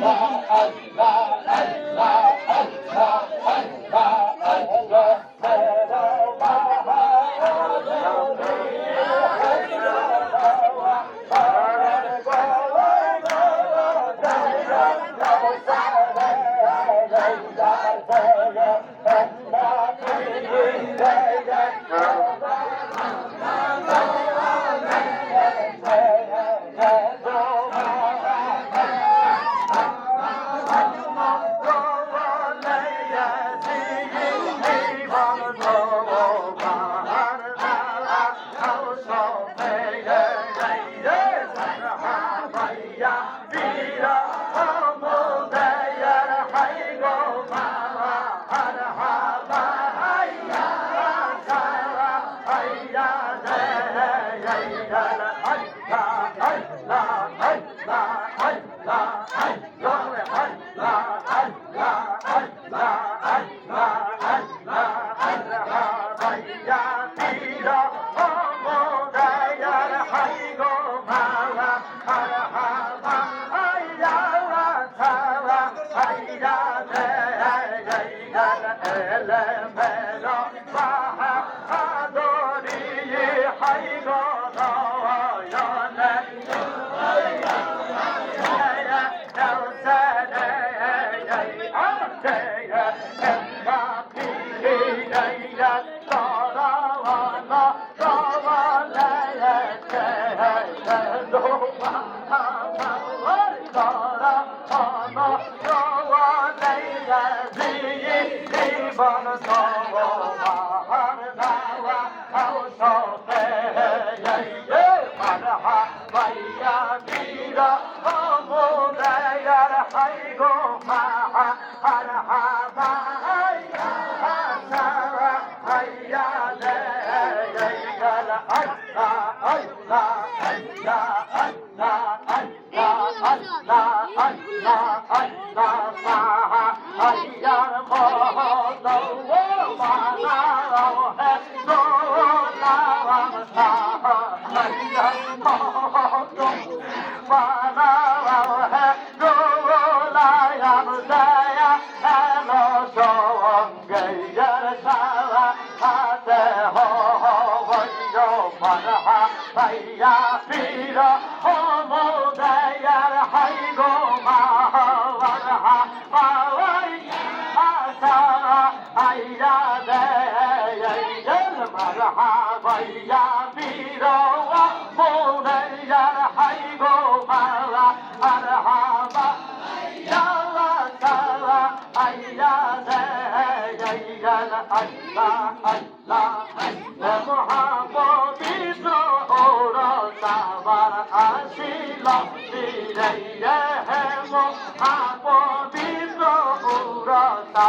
number one. Vira, vira. জীবন তোমার দাওয়া খাও সতে মারহা ভাইয়া বীরা মোরায়ার হাই গো মা, হর হা ভাইয়া ভাইয়া দে জয় গল আল্লাহ আল্লাহ আল্লাহ। Haya pira homo dayar hay go mahar ha pawai asara haya dayar marha vaya pira পবিত্র পুরতা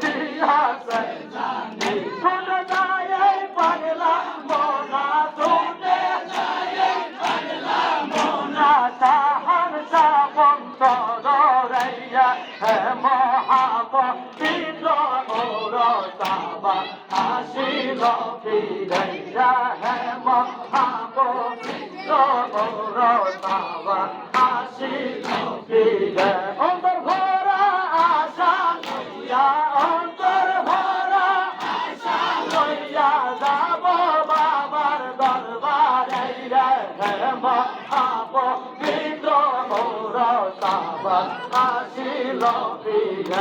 Jai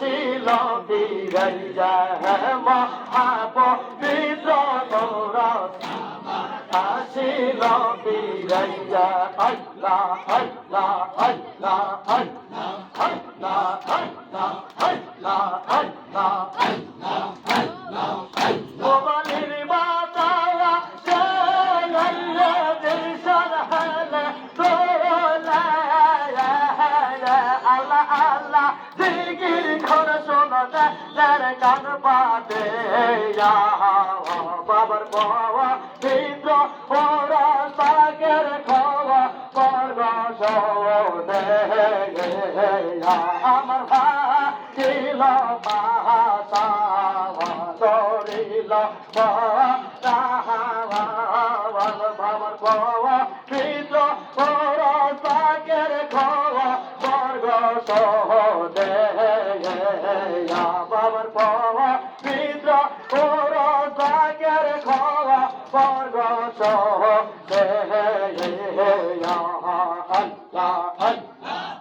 ফিরাইয়া মহাপ কৃত মোর আসিল ফিরাইয়া আল্লাহ আল্লাহ আল্লাহ আল্লাহ আল্লাহ আল্লাহ আল্লাহ আল্লাহ আল্লাহ আল্লাহ আল্লাহ জিকির করব চিত্র ওরা তাকের খাওয়া করব আমার ভাগিল মাহাতা ধরিল তাহা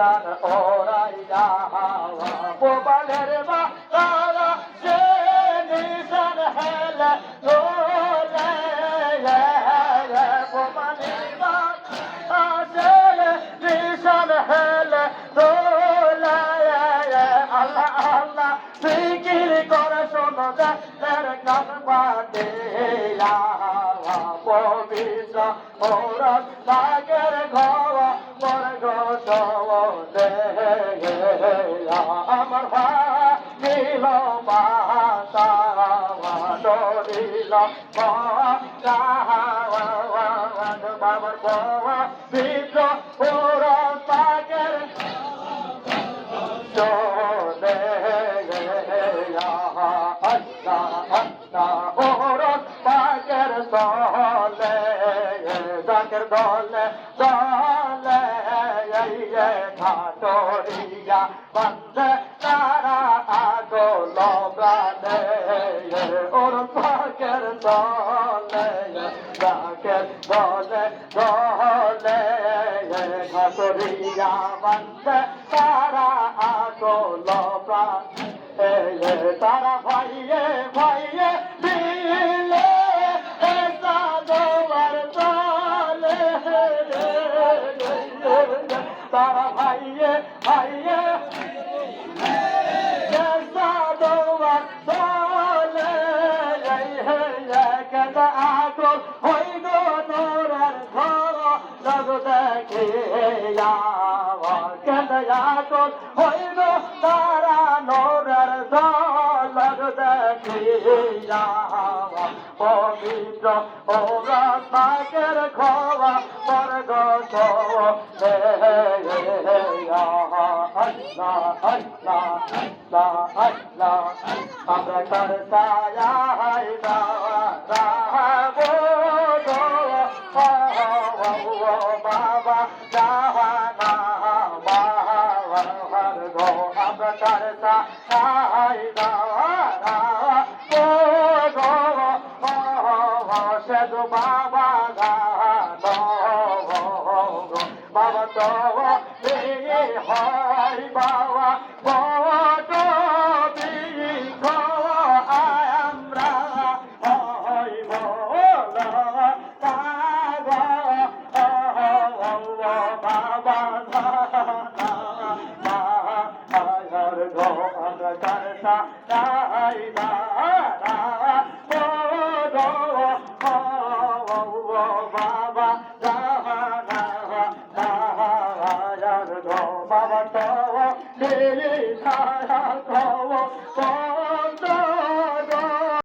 দান ওরাই যাওয়া গোপালের বা ধরিল পাশা ধরিল বাবার বাবা বিদ্র পুর পাগের চলে ওর পাগের দলে ডাকের দলে দলে ঘাটরিয়া বন্ধ দোকানে ওর ফাঁকের দলে ফাঁকের দলে দলে ঘাসরিয়া বন্দে তারা আগল প্রাণে তারা তারা ওই গোরার ঘর, জগ দেখিয়া কেন্দয়া তোর ওই গো তারা নোরার জগ দেখিয়া পবিত্র ওরা তাকের খাওয়া পর গো আমরা তার তারা বাবা যাহা না বাহার গো আমরা তার তারা বাবা তো লা ইলাহা